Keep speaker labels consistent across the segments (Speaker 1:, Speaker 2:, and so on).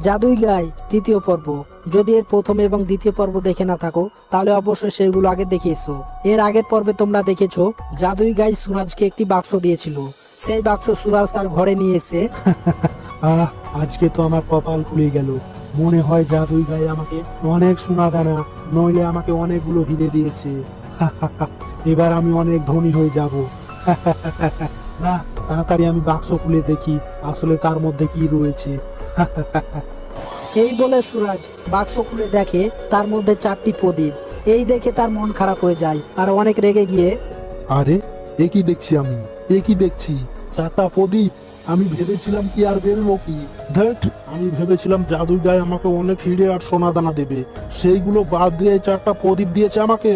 Speaker 1: জাদুই গাই তৃতীয় পর্ব। যদি এর প্রথম এবং দ্বিতীয় পর্ব দেখে না থাকো, তাহলে অবশ্যই সেগুলো আগে দেখিয়েছো। এর আগের পর্বে তোমরা দেখেছ, জাদুই গাই সুরাজকে একটি বাক্স দিয়েছিল। সেই বাক্স সুরাজ তার ঘরে নিয়ে এসে,
Speaker 2: আহ, আজকে তো আমার কপাল খুলে গেল। মনে হয় জাদুই গায়ে আমাকে অনেক সোনা দানা নইলে আমাকে অনেকগুলো হিরে দিয়েছে। এবার আমি অনেক ধনী হয়ে যাব। না, তাড়াতাড়ি আমি বাক্স খুলে দেখি, আসলে তার মধ্যে কি রয়েছে।
Speaker 1: এই বলে সুরাজ বাক্স খুলে দেখে তার মধ্যে চারটি প্রদীপ। এই দেখে তার মন খারাপ হয়ে যায় আর অনেক রেগে গিয়ে,
Speaker 2: আরে, এ কি দেখছি আমি? এ কি দেখছি? চারটা প্রদীপ। আমি ভেবেছিলাম কি আর বেরোবো কি? ধেট আমি ভেবেছিলাম জাদুর গায়ে আমাকে অনেক হিরে আর সোনা দানা দেবে। সেইগুলো বাদ দিয়ে চারটা প্রদীপ দিয়েছে আমাকে।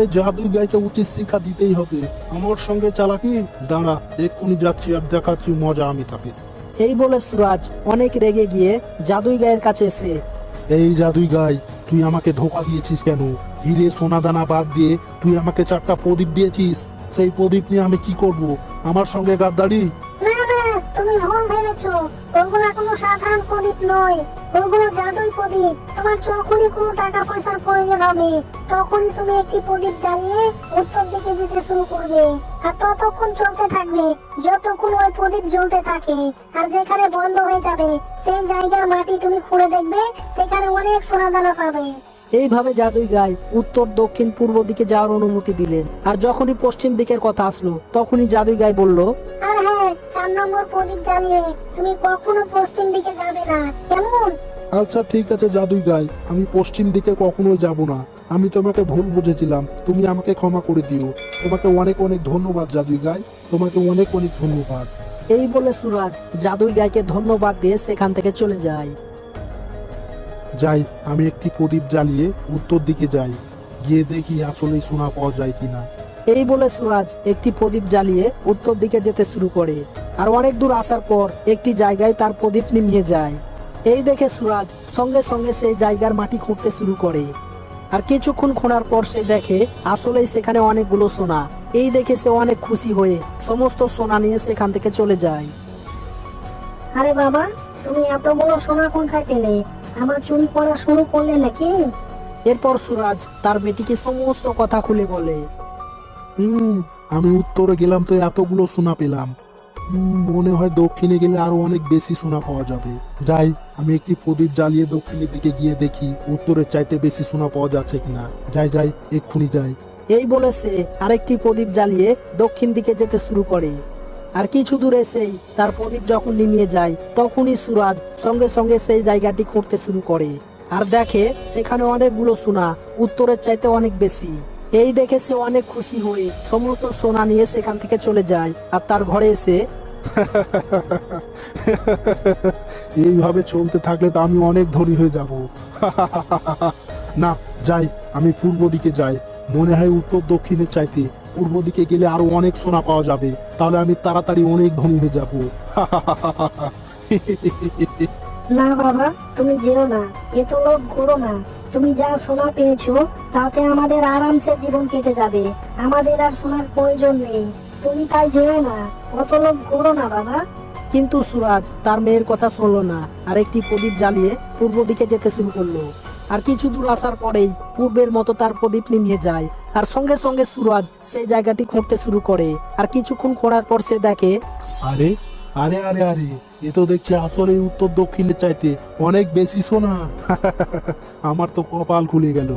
Speaker 2: এই জাদুর গাইকে উচিত শিক্ষা দিতেই হবে। আমার সঙ্গে চালাকি? দাঁড়া, এক্ষুনি যাচ্ছি আর দেখাচ্ছি মজা আমি তাকে।
Speaker 1: এই বলে সুরাজ অনেক রেগে গিয়ে জাদুই গায়ের কাছে এসে
Speaker 2: এই জাদুই গাই তুই আমাকে ধোকা দিয়েছিস কেন? হিরে সোনা দানা বাদ দিয়ে তুই আমাকে চারটা প্রদীপ দিয়েছিস। সেই প্রদীপ নিয়ে আমি কি করব? আমার সঙ্গে গাদ্দারি?
Speaker 3: না না তুমি ভুল ভেবেছো। ওগুলো কোনো সাধারণ প্রদীপ নয়। ওগুলো জাদুই প্রদীপ। তোমার যখনই কোনো টাকা পয়সার প্রয়োজন হবে। তখনই তুমি একটি প্রদীপ জ্বালিয়ে উত্তর দিকে যেতে শুরু করবে। আর ততক্ষণ চলতে থাকবে যতক্ষণ ওই প্রদীপ জ্বলতে থাকে। আর যেখানে বন্ধ হয়ে যাবে সেই জায়গার মাটি তুমি খুঁড়ে দেখবে সেখানে অনেক সোনা দানা পাবে।
Speaker 1: এইভাবে জাদুই গাই উত্তর দক্ষিণ পূর্ব দিকে যাওয়ার অনুমতি দিলেন। আর যখনই পশ্চিম দিকের কথা আসলো তখনই জাদুই গাই বলল
Speaker 3: আর হ্যাঁ চার নম্বর প্রদীপ জ্বালিয়ে তুমি কখনো পশ্চিম দিকে যাবে না। কেমন?
Speaker 2: আচ্ছা ঠিক আছে জাদুই গাই আমি পশ্চিম দিকে কখনোই যাব না। আমি তোমাকে ভুল বুঝেছিলাম। তুমি আমাকে ক্ষমা করে দিও। তোমাকে অনেক অনেক ধন্যবাদ জাদুই গাই। তোমাকে অনেক অনেক ধন্যবাদ।
Speaker 1: এই বলে সুরাজ জাদুই গাইকে ধন্যবাদ দিয়ে সেখান থেকে চলে যায়।
Speaker 2: যাই আমি একটি প্রদীপ জ্বালিয়ে উত্তর দিকে যাই। গিয়ে দেখি আসলে সোনা পাওয়া যায় কিনা।
Speaker 1: এই বলে সুরাজ একটি প্রদীপ জ্বালিয়ে উত্তর দিকে যেতে শুরু করে। আর অনেক দূর আসার পর একটি জায়গায় তার প্রদীপ নিমিয়ে যায়। এই দেখে সুরাজ সঙ্গে সঙ্গে সেই জায়গার মাটি খুঁড়তে শুরু করে। আর কিছুক্ষণ খোঁড়ার পর সে দেখে আসলেই সেখানে অনেকগুলো সোনা। এই দেখে সে অনেক খুশি হয়ে সমস্ত সোনা নিয়ে সেখান থেকে চলে যায়।
Speaker 3: আরে বাবা তুমি এত বড় সোনা কোথায় পেলে? আমার চুরি করা শুরু করলে নাকি?
Speaker 1: এরপর সুরাজ তার বেটিকে সমস্ত কথা খুলে বলে।
Speaker 2: হুম আমি উত্তরে গেলাম তো এতগুলো সোনা পেলাম। মনে হয় দক্ষিণে গেলে আরও অনেক বেশি সোনা পাওয়া যাবে। যাই, আমি একটি প্রদীপ জ্বালিয়ে দক্ষিণের দিকে গিয়ে দেখি, উত্তরের চাইতে বেশি সোনা পাওয়া যাচ্ছে কিনা। যাই যাই, এক্ষুনি যাই।
Speaker 1: এই বলে সে আরেকটি প্রদীপ জ্বালিয়ে দক্ষিণ দিকে যেতে শুরু করে। আর কিছু দূরে সেই, তার প্রদীপ যখন নিমিয়ে যায়, তখনই সুরাজ সঙ্গে সঙ্গে সেই জায়গাটি খুঁড়তে শুরু করে। আর দেখে, সেখানে অনেকগুলো সোনা, উত্তরের চাইতে অনেক বেশি। এই দেখে সে অনেক খুশি হয়ে সমস্ত সোনা নিয়ে সেখান থেকে চলে যায় আর তার ঘরে এসে
Speaker 2: এইভাবে চলতে থাকলে তো আমি অনেক ধনী হয়ে যাব। না যাই আমি পূর্ব দিকে যাই। মনে হয় উত্তর দক্ষিণের চাইতে। পূর্ব দিকে গেলে আরও অনেক সোনা পাওয়া যাবে। তাহলে আমি তাড়াতাড়ি অনেক ধনী হয়ে যাব।
Speaker 3: না বাবা তুমি যেও না। এত লোভ করো না। তুমি যা সোনা পেয়েছ তাতে আমাদের আরামসে জীবন কেটে যাবে। আমাদের আর সোনার প্রয়োজন নেই। তুমি তাই যেও না। অত লোভ করো না বাবা।
Speaker 1: কিন্তু সুরাজ তার মেয়ের কথা শুনলো না। আর একটি প্রদীপ জ্বালিয়ে পূর্ব দিকে যেতে শুরু করল। আর কিছু দূর আসার পরেই পূর্বের মতো তার প্রদীপ নিমিয়ে যায়। আর সঙ্গে সঙ্গে সুরাজ সেই জায়গাটি খুঁড়তে শুরু করে। আর কিছুক্ষণ খোঁড়ার পর সে দেখে
Speaker 2: আরে আরে আরে আরে। এ তো দেখছি উত্তর দক্ষিণের চাইতে অনেক বেশি সোনা। আমার তো কপাল খুলে গেল।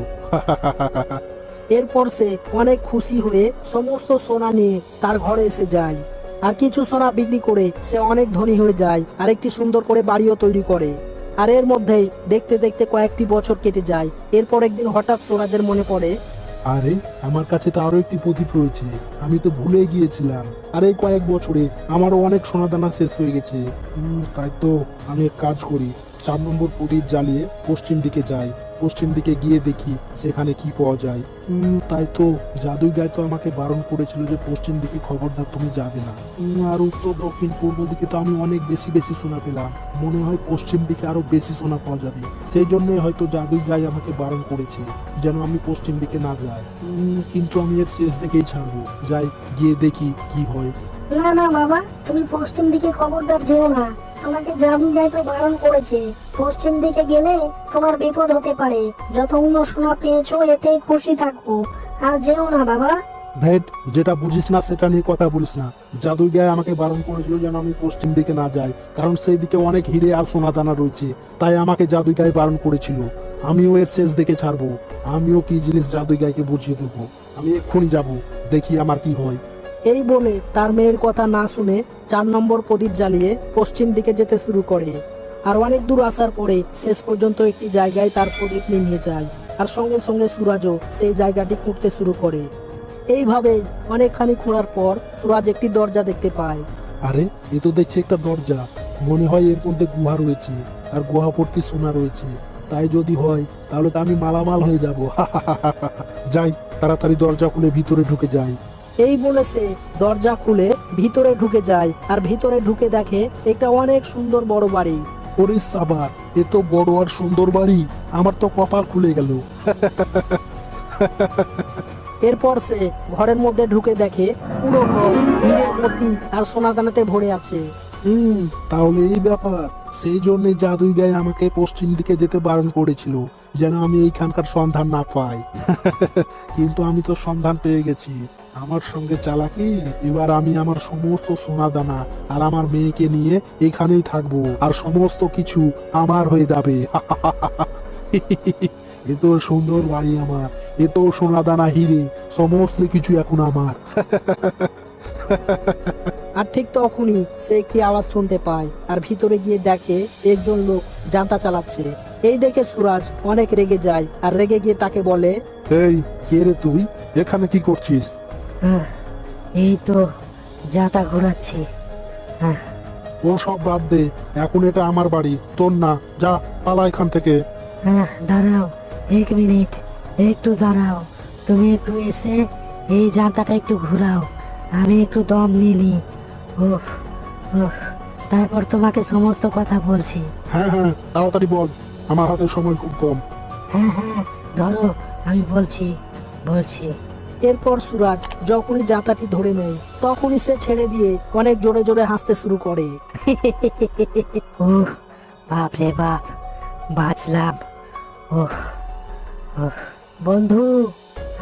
Speaker 1: এরপর সে অনেক খুশি হয়ে সমস্ত সোনা নিয়ে তার ঘরে এসে যায়। আর কিছু সোনা বিক্রি করে সে অনেক ধনী হয়ে যায় আর একটি সুন্দর করে বাড়িও তৈরি করে। আর এর মধ্যেই দেখতে দেখতে কয়েকটি বছর কেটে যায়। এরপর একদিন হঠাৎ সোনাদের মনে পড়ে
Speaker 2: আরে, আমার কাছে তো আরও একটি প্রদীপ রয়েছে। আমি তো ভুলে গিয়েছিলাম। আর এই কয়েক বছরে আমারও অনেক সোনাদানা শেষ হয়ে গেছে। তাই তো আমি এক কাজ করি। চার নম্বর প্রদীপ জ্বালিয়ে পশ্চিম দিকে যাই। পশ্চিম দিকে গিয়ে দেখি সেখানে কি পাওয়া যায়। তাই তো জাদুই গায়ে তো আমাকে বারণ করেছিল যে পশ্চিম দিকে খবরদার তুমি যাবে না। আর উত্তর, দক্ষিণ, পূর্ব দিকে তো আমি অনেক বেশি বেশি সোনা পেলাম। মনে হয় পশ্চিম দিকে আরও বেশি সোনা পাওয়া যাবে। সেই জন্যই হয়তো জাদুই গায়ে আমাকে বারণ করেছে, যেন আমি পশ্চিম দিকে না যাই। কিন্তু আমি এর শেষ দিকেই ছাড়বো। যাই, গিয়ে দেখি কি হয়।
Speaker 3: না না, বাবা, তুমি পশ্চিম দিকে খবরদার যেও না। আমাকে জাদু যাই তো বারণ করেছে। পশ্চিম দিকে গেলে তোমার বিপদ হতে পারে। যতগুলো সোনা পেয়েছ, এতেই খুশি থাকব। আর যেও না, বাবা।
Speaker 2: ভেট, যেটা বুঝিস না, সেটা নিয়ে কথা বলিস না। জাদুই গায়ে আমাকে বারণ করেছিল যেন আমি পশ্চিম দিকে না যাই। কারণ সেই দিকে অনেক হিরে আর সোনা দানা রয়েছে। তাই আমাকে জাদুই গায়ে বারণ করেছিল। আমিও এর শেষ দেখে ছাড়বো। আমিও কি জিনিস জাদুই গায়েকে বুঝিয়ে দেবো? আমি এক্ষুনি যাব। দেখি আমার কি হয়।
Speaker 1: এই বলে তার মেয়ের কথা না শুনে চার নম্বর প্রদীপ জ্বালিয়ে পশ্চিম দিকে যেতে শুরু করে। আর অনেক দূর আসার পরে শেষ পর্যন্ত একটি জায়গায় তার প্রদীপ নিয়ে যায়। আর সঙ্গে সঙ্গে সুরাজও সেই জায়গাটি খুঁড়তে শুরু করে। এইভাবে অনেকখানি খোঁড়ার পর সুরাজ একটি দরজা দেখতে পায়।
Speaker 2: আরে, এ তো দেখছি একটা দরজা। মনে হয় এর মধ্যে গুহা রয়েছে, আর গুহা ভর্তি সোনা রয়েছে। তাই যদি হয়, তাহলে তো আমি মালামাল হয়ে যাব। যাই, তাড়াতাড়ি দরজা খুলে ভিতরে ঢুকে যাই।
Speaker 1: এই বলে সে দরজা খুলে ভিতরে ঢুকে যায় আর ভিতরে ঢুকে দেখে একটা অনেক সুন্দর বড় বাড়ি।
Speaker 2: ওরে সাবা এ তো বড় আর সুন্দর বাড়ি আমার তো কপাল খুলে গেল।
Speaker 1: এরপর সে ঘরের মধ্যে ঢুকে দেখে পুরো ঘর হীরে মতি আর সোনাদানাতে ভরে আছে।
Speaker 2: হুম তাহলে এই ব্যাপার। সেই জন্য জাদুই গায়ে আমাকে পশ্চিম দিকে যেতে বারণ করেছিল যেন আমি এইখানকার সন্ধান না পাই। কিন্তু আমি তো সন্ধান পেয়ে গেছি। আমার সঙ্গে চালাকি এবার আমি আমার সমস্ত সোনা দানা আর আমার মেয়েকে নিয়ে এখানেই থাকব আর সমস্ত কিছু আমার হয়ে যাবে। এত সুন্দর বাড়ি আমার এত সোনা দানা হিরে সমস্ত কিছু এখন আমার।
Speaker 1: আর ঠিক তখনই সে একটি আওয়াজ শুনতে পায় আর ভিতরে গিয়ে দেখে একজন লোক জানতা চালাচ্ছে। এই দেখে সুরাজ অনেক রেগে যায় আর রেগে গিয়ে তাকে বলে
Speaker 2: এই কে রে তুই? এখানে কি করছিস?
Speaker 4: আহ, এই তো যাতা ঘোরাচ্ছি। আহ,
Speaker 2: ও সব বাদ দে এখন এটা আমার বাড়ি তোর না যা পালা এখান থেকে।
Speaker 4: আহ, দাঁড়াও এক মিনিট একটু দাঁড়াও তুমি একটু এসে এই যাতাটা একটু ঘোরাও। আমি একটু দম নিলি। ওহ ওহ তারপর তোমাকে সমস্ত কথা বলছি।
Speaker 2: হ্যাঁ হ্যাঁ তাড়াতাড়ি বল আমার হাতে সময় খুব কম।
Speaker 4: হ্যাঁ হ্যাঁ ধরো আমি বলছি বলছি।
Speaker 1: এরপর সুরাজ যখনই জাতাটি ধরে নেয় তখনই সে ছেড়ে দিয়ে অনেক জোরে জোরে হাসতে শুরু করে।
Speaker 4: ওহ বাপ রে বাপ বাঁচলাম। ওহ বন্ধু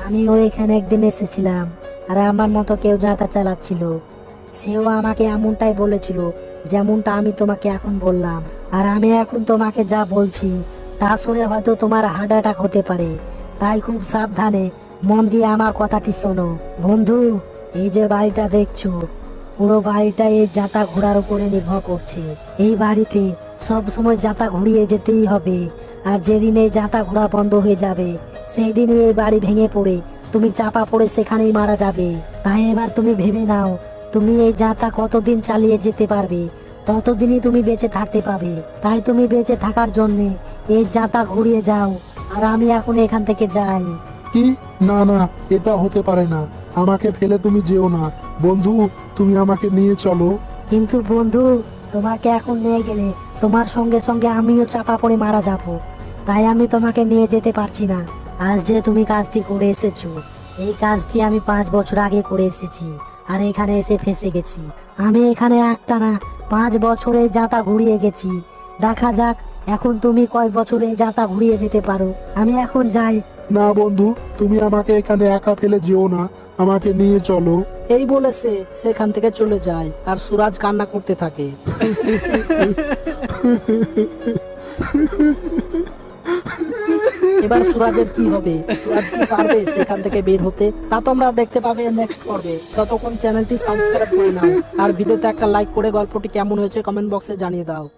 Speaker 4: আমিও এখানে একদিন এসেছিলাম। আর আমার মতো কেউ যাতা চালাচ্ছিল। সেও আমাকে এমনটাই বলেছিল, যেমনটা আমি তোমাকে এখন বললাম। আর আমি এখন তোমাকে যা বলছি, তা শুনে হয়তো তোমার হার্ট অ্যাটাক হতে পারে। তাই খুব সাবধানে মন দিয়ে আমার কথাটি শোনো। বন্ধু, এই যে বাড়িটা দেখছ, পুরো বাড়িটা এই যাতা ঘোড়ার উপরে নির্ভর করছে। এই বাড়িতে সব সময় যাতা ঘুরিয়ে যেতেই হবে। আর যেদিন এই যাতা ঘোড়া বন্ধ হয়ে যাবে, সেই দিনই এই বাড়ি ভেঙে পড়ে। তুমি চাপা পড়ে সেখানেই মারা যাবে। তাই এবার তুমি ভেবে নাও তুমি এই যাতা কতদিন চালিয়ে যেতে পারবে? ততদিনই তুমি বেঁচে থাকতে পাবে। তাই তুমি বেঁচে থাকার জন্য এই যাতা ঘুরিয়ে যাও আর আমি এখন এখান থেকে যাই।
Speaker 2: কি? না না এটা হতে পারে না। আমাকে ফেলে তুমি যেও না। বন্ধু তুমি আমাকে নিয়ে চলো।
Speaker 4: কিন্তু বন্ধু তোমাকে এখন নিয়ে গেলে তোমার সঙ্গে সঙ্গে আমিও চাপা পড়ে মারা যাব। তাই আমি তোমাকে নিয়ে যেতে পারছি না। আজ যে তুমি কাজটি করে এসেছ এই কাজটি আমি পাঁচ বছর আগে করে এসেছি আর এখানে এসে ফেসে গেছি। আমি এখানে একটা না পাঁচ বছরে যাতা ঘুরিয়ে গেছি। দেখা যাক এখন তুমি কয় বছরে যাতা ঘুরিয়ে যেতে পারো। আমি এখন যাই।
Speaker 2: না বন্ধু তুমি আমাকে এখানে একা ফেলে যেও না। আমাকে নিয়ে চলো।
Speaker 1: এই বলে সে সেখান থেকে চলে যায় আর সুরাজ কান্না করতে থাকে। এবার সুরাজের কি হবে? সুরাজ কি পারবে সেখান থেকে বের হতে? তা তোমরা দেখতে পাবে নেক্সট পর্বে। ততক্ষণ চ্যানেলটি সাবস্ক্রাইব করে নাও। আর ভিডিওতে একটা লাইক করে গল্পটি কেমন হয়েছে কমেন্ট বক্সে জানিয়ে দাও।